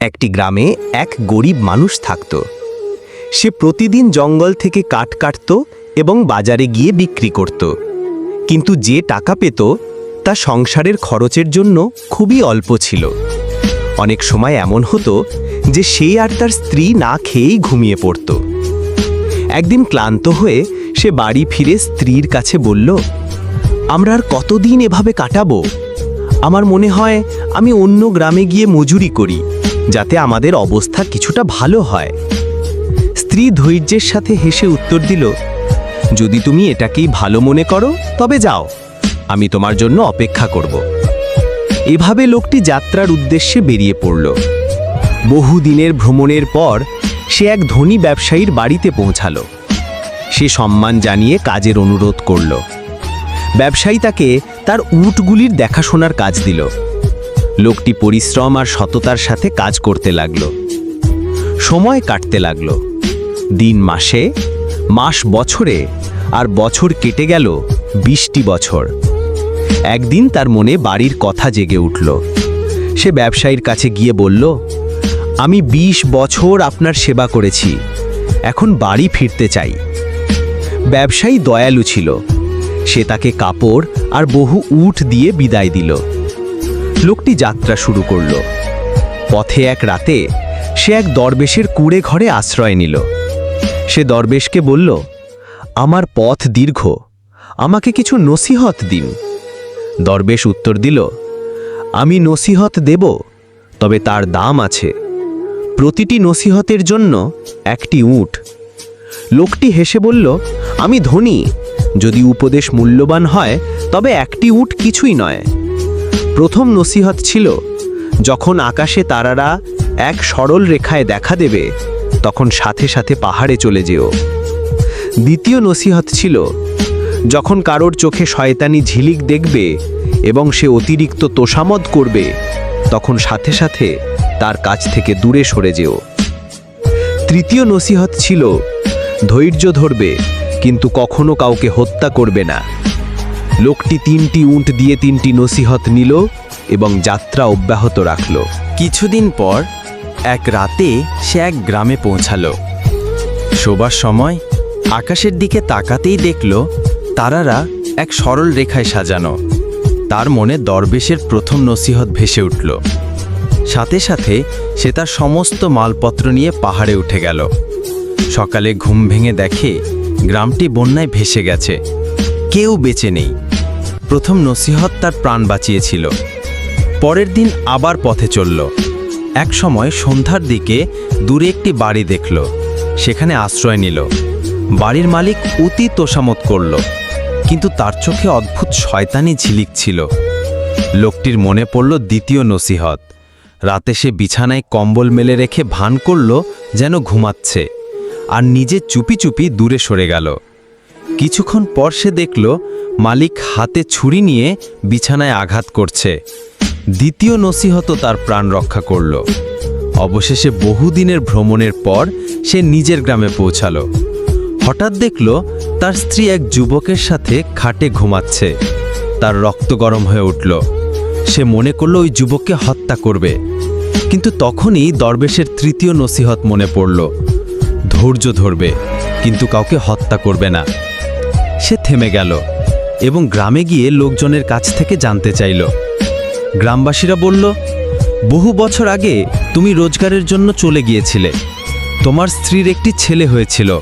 একটি গ্রামে এক গরিব মানুষ থাকত। সে প্রতিদিন জঙ্গল থেকে কাঠ কাটত এবং বাজারে গিয়ে বিক্রি করত। কিন্তু যে টাকা পেত, তা সংসারের খরচের জন্য খুবই অল্প ছিল। অনেক সময় এমন হতো যে সে আর তার স্ত্রী না খেয়েই ঘুমিয়ে পড়ত। একদিন ক্লান্ত হয়ে সে বাড়ি ফিরে স্ত্রীর কাছে বলল, আমরা আর কতদিন এভাবে কাটাবো? আমার মনে হয় আমি অন্য গ্রামে গিয়ে মজুরি করি। যাতে আমাদের অবস্থা কিছুটা ভালো হয়। স্ত্রী ধৈর্যের সাথে হেসে উত্তর দিল, যদি তুমি এটাকেই ভালো মনে করো, তবে যাও, আমি তোমার জন্য অপেক্ষা করব। এভাবে লোকটি যাত্রার উদ্দেশ্যে বেরিয়ে পড়ল। বহুদিনের ভ্রমণের পর সে এক ধনী ব্যবসায়ীর বাড়িতে পৌঁছালো। সে সম্মান জানিয়ে কাজের অনুরোধ করল। ব্যবসায়ী তাকে তার উটগুলির দেখাশোনার কাজ দিল। লোকটি পরিশ্রম আর সততার সাথে কাজ করতে লাগল। সময় কাটতে লাগল। দিন মাসে, মাস বছরে, আর বছর কেটে গেল, বিশটি বছর। একদিন তার মনে বাড়ির কথা জেগে উঠল। সে ব্যবসায়ীর কাছে গিয়ে বলল, আমি ২০ বছর আপনার সেবা করেছি, এখন বাড়ি ফিরতে চাই। ব্যবসায়ী দয়ালু ছিল। সে তাকে কাপড় আর বহু উট দিয়ে বিদায় দিল। লোকটি যাত্রা শুরু করল। পথে এক রাতে সে এক দরবেশের কুড়ে ঘরে আশ্রয় নিল। সে দরবেশকে বলল, আমার পথ দীর্ঘ, আমাকে কিছু নসিহত দিন। দরবেশ উত্তর দিল, আমি নসিহত দেব, তবে তার দাম আছে। প্রতিটি নসিহতের জন্য একটি উট। লোকটি হেসে বলল, আমি ধনী, যদি উপদেশ মূল্যবান হয়, তবে একটি উট কিছুই নয়। প্রথম নসিহত ছিল, যখন আকাশে তারারা এক সরল রেখায় দেখা দেবে, তখন সাথে সাথে পাহাড়ে চলে যেও। দ্বিতীয় নসিহত ছিল, যখন কারোর চোখে শয়তানি ঝিলিক দেখবে এবং সে অতিরিক্ত তোষামদ করবে, তখন সাথে সাথে তার কাছ থেকে দূরে সরে যেও। তৃতীয় নসিহত ছিল, ধৈর্য ধরবে, কিন্তু কখনো কাউকে হত্যা করবে না। লোকটি তিনটি উঁট দিয়ে তিনটি নসিহত নিল এবং যাত্রা অব্যাহত রাখল। কিছুদিন পর এক রাতে সে এক গ্রামে পৌঁছালো। শোবার সময় আকাশের দিকে তাকাতেই দেখল তারারা এক সরল রেখায় সাজানো। তার মনে দরবেশের প্রথম নসিহত ভেসে উঠল। সাথে সাথে সে তার সমস্ত মালপত্র নিয়ে পাহাড়ে উঠে গেল। সকালে ঘুম ভেঙে দেখে গ্রামটি বন্যায় ভেসে গেছে। কেউ বেঁচে নেই। প্রথম নসিহত তার প্রাণ বাঁচিয়েছিল। পরের দিন আবার পথে চলল। এক সময় সন্ধ্যার দিকে দূরে একটি বাড়ি দেখল। সেখানে আশ্রয় নিল। বাড়ির মালিক অতি তোষামত করল। কিন্তু তার চোখে অদ্ভুত শয়তানি ঝিলিক ছিল। লোকটির মনে পড়ল দ্বিতীয় নসিহত। রাতে সে বিছানায় কম্বল মেলে রেখে ভান করল যেন ঘুমাচ্ছে। আর নিজে চুপি চুপি দূরে সরে গেল। কিছুক্ষণ পর সে দেখল মালিক হাতে ছুরি নিয়ে বিছানায় আঘাত করছে। দ্বিতীয় নসিহত তার প্রাণ রক্ষা করল। অবশেষে বহুদিনের ভ্রমণের পর সে নিজের গ্রামে পৌঁছালো। হঠাৎ দেখল তার স্ত্রী এক যুবকের সাথে খাটে ঘুমাচ্ছে। তার রক্ত গরম হয়ে উঠল। সে মনে করল ওই যুবককে হত্যা করবে। কিন্তু তখনই দরবেশের তৃতীয় নসিহত মনে পড়ল। ধৈর্য ধরবে, কিন্তু কাউকে হত্যা করবে না। সে থেমে গেল এবং গ্রামে গিয়ে লোকজনের কাছ থেকে জানতে চাইল। গ্রামবাসীরা বলল, বহু বছর আগে তুমি রোজগারের জন্য চলে গিয়েছিলে। তোমার স্ত্রীর একটি ছেলে হয়েছিল।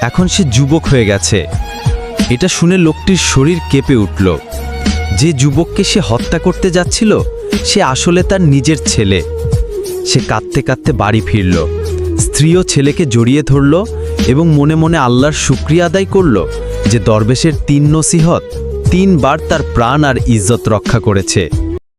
এখন সে যুবক হয়ে গেছে। এটা শুনে লোকটির শরীর কেঁপে উঠল। যে যুবককে সে হত্যা করতে যাচ্ছিল, সে আসলে তার নিজের ছেলে। সে কাঁদতে কাঁদতে বাড়ি ফিরল। স্ত্রীও ছেলেকে জড়িয়ে ধরল এবং মনে মনে আল্লাহর শুক্রিয়া আদায় করল যে দরবেশের তিন নসিহত তিনবার তার প্রাণ আর ইজ্জত রক্ষা করেছে।